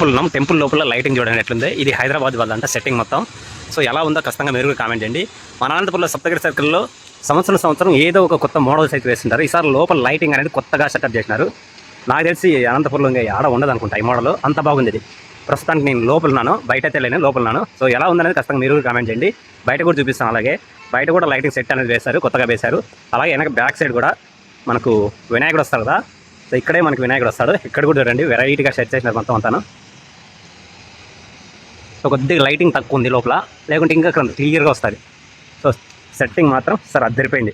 Temple ఉన్నాం. Temple లోపల lighting చూడండి ఎట్లుంది. ఇది హైదరాబాద్ వాళ్ళంట సెట్టింగ్ మొత్తం. సో ఎలా ఉందో ఖచ్చితంగా మీరు కామెంట్ చేయండి. మన అనంతపురంలో సప్తగిరి సర్కిల్లో సంవత్సరం సంవత్సరం ఏదో ఒక కొత్త మోడల్స్ అయితే వేస్తుంటారు. ఈసారి లోపల లైటింగ్ అనేది కొత్తగా సెటప్ చేసినారు. నాకు తెలిసి అనంతపురంలో ఇంకా ఆడ ఉండదు అనుకుంటా ఈ మోడల్. అంత బాగుంది ఇది. ప్రస్తుతానికి నేను లోపలన్నాను బయట అయితే లేను లోపల సో ఎలా ఉందనేది ఖచ్చితంగా మీరు కామెంట్ చేయండి. బయట కూడా చూపిస్తాను అలాగే. బయట కూడా లైటింగ్ సెట్ అనేది వేశారు కొత్తగా వేశారు. అలాగే వెనక బ్యాక్ సైడ్ కూడా మనకు వినాయకుడు వస్తారు కదా. సో ఇక్కడే మనకి వినాయకుడు వస్తాడు. ఇక్కడ కూడా చూడండి వెరైటీగా సెట్ చేసినారు మొత్తం అంతాను. సో కొద్దిగా లైటింగ్ తక్కువ ఉంది లోపల లేకుంటే ఇంకా క్లియర్గా వస్తుంది. సో సెట్టింగ్ మాత్రం సార్ అద్దరిపోయింది.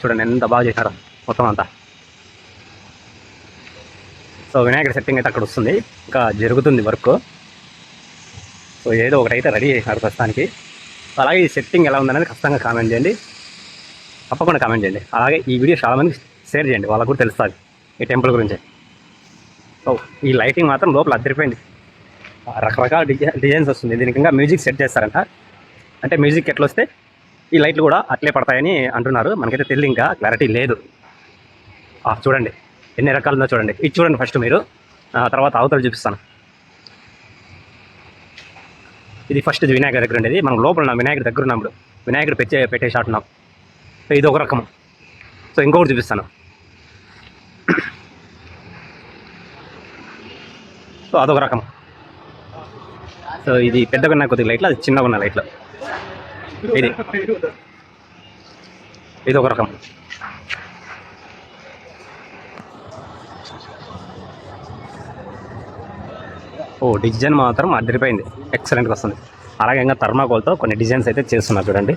చూడండి ఎంత బాగా చేశారు మొత్తం అంతా. సో వినాయకుడి సెట్టింగ్ అయితే అక్కడ వస్తుంది. ఇంకా జరుగుతుంది వర్క్. సో ఏదో ఒకటైతే రెడీ చేసినారు ప్రస్తుతానికి. అలాగే ఈ సెట్టింగ్ ఎలా ఉందనేది ఖచ్చితంగా కామెంట్ చేయండి. తప్పకుండా కామెంట్ చేయండి. అలాగే ఈ వీడియో చాలామందికి షేర్ చేయండి. వాళ్ళకు కూడా తెలుస్తుంది ఈ టెంపుల్ గురించి. ఓ ఈ లైటింగ్ మాత్రం లోపల అద్దరిపోయింది. రకరకాల డిజైన్స్ వస్తుంది. దీనికి ఇంకా మ్యూజిక్ సెట్ చేస్తారంట. అంటే మ్యూజిక్ ఎట్లా వస్తే ఈ లైట్లు కూడా అట్లే పడతాయని అంటున్నారు. మనకైతే తెలియదు ఇంకా క్లారిటీ లేదు. చూడండి. ఎన్ని రకాలు ఉందో చూడండి. ఇది చూడండి ఫస్ట్ మీరు. తర్వాత అవతలు చూపిస్తాను. ఇది ఫస్ట్ ఇది వినాయకుడి దగ్గర ఉండేది. మనం లోపల ఉన్నాం వినాయకుడి దగ్గర ఉన్నప్పుడు వినాయకుడు పెట్టే పెట్టే షాట్ ఉన్నాం. సో ఇది ఒక రకం సో ఇంకొకటి చూపిస్తాను. సో అదొక రకం సో ఇది పెద్దగా ఉన్న కొద్దిగా లైట్లు అది చిన్నగా ఉన్న లైట్లు. ఇది. ఇది ఒక రకం. ఓ డిజైన్ మాత్రం అదిరిపోయింది. ఎక్సలెంట్గా వస్తుంది. అలాగే ఇంకా థర్మాకోల్తో కొన్ని డిజైన్స్ అయితే చేస్తున్నారు చూడండి.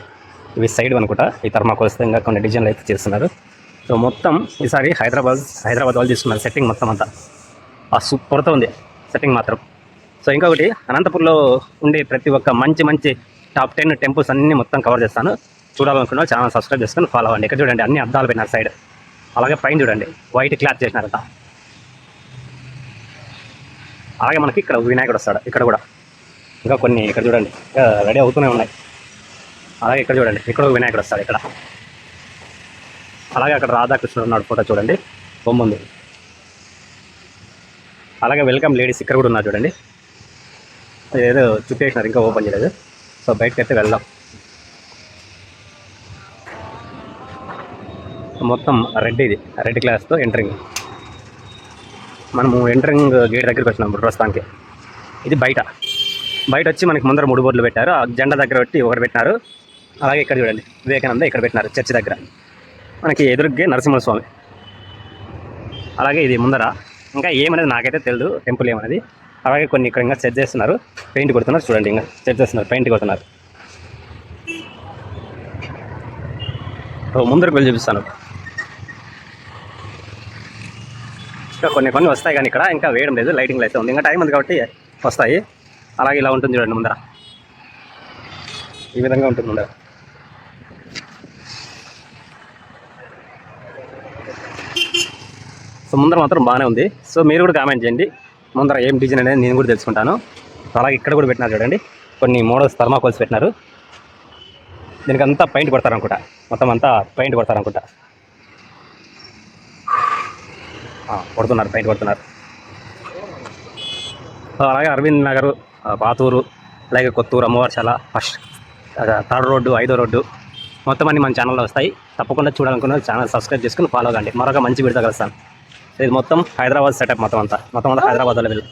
ఇవి సైడ్ అనుకుంటా. ఈ థర్మాకోల్స్తో ఇంకా కొన్ని డిజైన్లు అయితే చేస్తున్నారు. సో మొత్తం ఈసారి హైదరాబాద్ హైదరాబాద్ వాళ్ళు తీసుకున్నారు సెట్టింగ్ మొత్తం అంతా. ఆ సూపర్తో ఉంది. సెట్టింగ్ మాత్రం. సో ఇంకొకటి అనంతపూర్లో ఉండే ప్రతి ఒక్క మంచి మంచి టాప్ టెన్ టెంపుల్స్ అన్నీ మొత్తం కవర్ చేస్తాను. చూడాలనుకున్న ఛానల్ సబ్స్క్రైబ్ చేసుకొని ఫాలో అవ్వండి. ఇక్కడ చూడండి అన్ని అద్దాలు పోయినారు సైడ్ అలాగే పైన చూడండి వైట్ క్లాత్ చేసినారంట. అలాగే మనకి ఇక్కడ వినాయకుడు వస్తాడు ఇక్కడ కూడా. ఇంకా కొన్ని ఇక్కడ చూడండి రెడీ అవుతూనే ఉన్నాయి. అలాగే ఇక్కడ చూడండి ఇక్కడ వినాయకుడు వస్తాడు ఇక్కడ. అలాగే అక్కడ రాధాకృష్ణుడు ఉన్నాడు ఫోటో చూడండి. బొమ్మ ఉంది. అలాగే వెల్కమ్ లేడీస్ ఇక్కడ కూడా ఉన్నారు చూడండి. ఏదో చుట్టేసినారు ఇంకా ఓపెన్ చేయలేదు. సో బయటకి వెళ్దాం. మొత్తం రెడ్ ఇది రెడ్ క్లాస్తో ఎంటరింగ్. మనము ఎంటరింగ్ గేట్ దగ్గరికి వచ్చినాం ఇప్పుడు ప్రస్తుతానికి ఇది బయట. బయట వచ్చి మనకి ముందర మూడు బోర్డులు పెట్టారు. ఆ జెండా దగ్గర పెట్టి ఒకటి పెట్టినారు. అలాగే ఇక్కడ చూడండి వివేకానంద ఇక్కడ పెట్టినారు చర్చి దగ్గర. మనకి ఎదురుగ్గే నరసింహస్వామి. అలాగే ఇది ముందర. ఇంకా ఏమనేది నాకైతే తెలియదు టెంపుల్ ఏమనేది. అలాగే కొన్ని ఇక్కడ ఇంకా సెట్ చేస్తున్నారు. పెయింట్ కొడుతున్నారు. చూడండి ఇంకా సెట్ చేస్తున్నారు. పెయింట్ కొడుతున్నారు. ముందరకు వెళ్ళి చూపిస్తాను. ఇంకా కొన్ని కొన్ని వస్తాయి కానీ ఇక్కడ ఇంకా వేయడం లేదు. లైటింగ్ అయితే ఉంది. ఇంకా టైం ఉంది కాబట్టి వస్తాయి. అలాగే ఇలా ఉంటుంది చూడండి ముందర. ఈ విధంగా ఉంటుంది ముందర. సో ముందర మాత్రం బాగానే ఉంది. సో మీరు కూడా కామెంట్ చేయండి. ముందర ఏం డిజైన్ అనేది నేను కూడా తెలుసుకుంటాను. సో అలాగే ఇక్కడ కూడా పెట్టినారు చూడండి. కొన్ని మోడల్స్ థర్మాకోల్స్ పెట్టినారు. దీనికి అంతా పెయింట్ కొడతారనుకుంటా. మొత్తం అంతా పెయింట్ కొడతారనుకుంటా. కొడుతున్నారు పెయింట్ కొడుతున్నారు. అలాగే అరవింద్ నగర్ పాతూరు అలాగే Kothur Ammavarishala first third road ఐదో రోడ్డు మొత్తం అన్ని మన ఛానల్లో వస్తాయి. తప్పకుండా చూడాలనుకున్న ఛానల్ సబ్స్క్రైబ్ చేసుకుని ఫాలో కండి. మరొక మంచి విడత కలుస్తాను ఇది మొత్తం హైదరాబాద్ సెటప్ మొత్తం అంతా. మొత్తం అంతా హైదరాబాద్ వెళ్ళి.